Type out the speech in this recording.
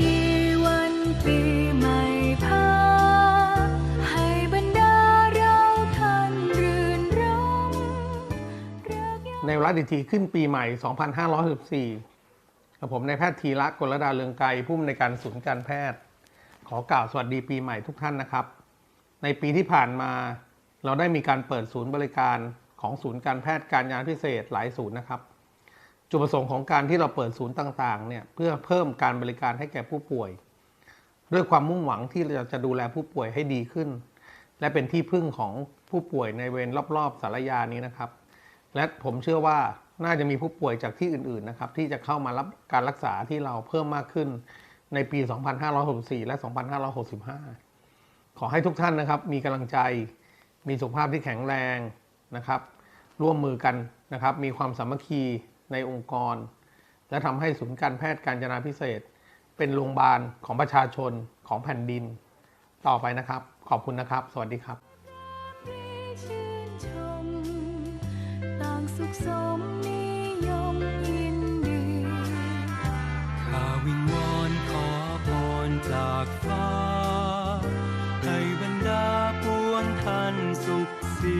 ดีวันปีใหม่พาให้บรรดาเราท่านรื่นรมริกยามในวาระดิถีขึ้นปีใหม่ 2564กับผมนายแพทย์ธีระกลดาเลืองไกรผู้อำนวยการศูนย์การแพทย์ ขอกล่าวสวัสดีปีใหม่ทุกท่านนะครับ ในปีที่ผ่านมา เราได้มีการเปิดศูนย์บริการของศูนย์การแพทย์การยานพิเศษหลายศูนย์นะครับ จุดประสงค์ของการที่เราเปิดศูนย์ต่างๆเนี่ยเพื่อเพิ่มการบริการให้แก่ผู้ป่วย ด้วยความมุ่งหวังที่เราจะดูแลผู้ป่วยให้ดีขึ้น และเป็นที่พึ่งของผู้ป่วยในเวรรอบๆสารยานี้นะครับ และผมเชื่อว่าน่าจะมีผู้ป่วยจากที่อื่นๆนะครับที่จะเข้ามารับการรักษาที่เราเพิ่มมากขึ้นในปี 2564 และ 2565 ขอให้ทุกท่านนะครับ มีกำลังใจ มีสุขภาพที่แข็งแรงนะครับ ร่วมมือกันนะครับ มีความสามัคคี ในองค์กร และทำให้ศูนย์การแพทย์การจนาพิเศษ เป็นโรงพยาบาลของประชาชนของแผ่นดิน ต่อไปนะครับ ขอบคุณนะครับ สวัสดีครับต่างสุขสมนิยมยินดีข้าวิงวอนขอพรจากฟ้าให้บรรดาปวงท่านสุขสี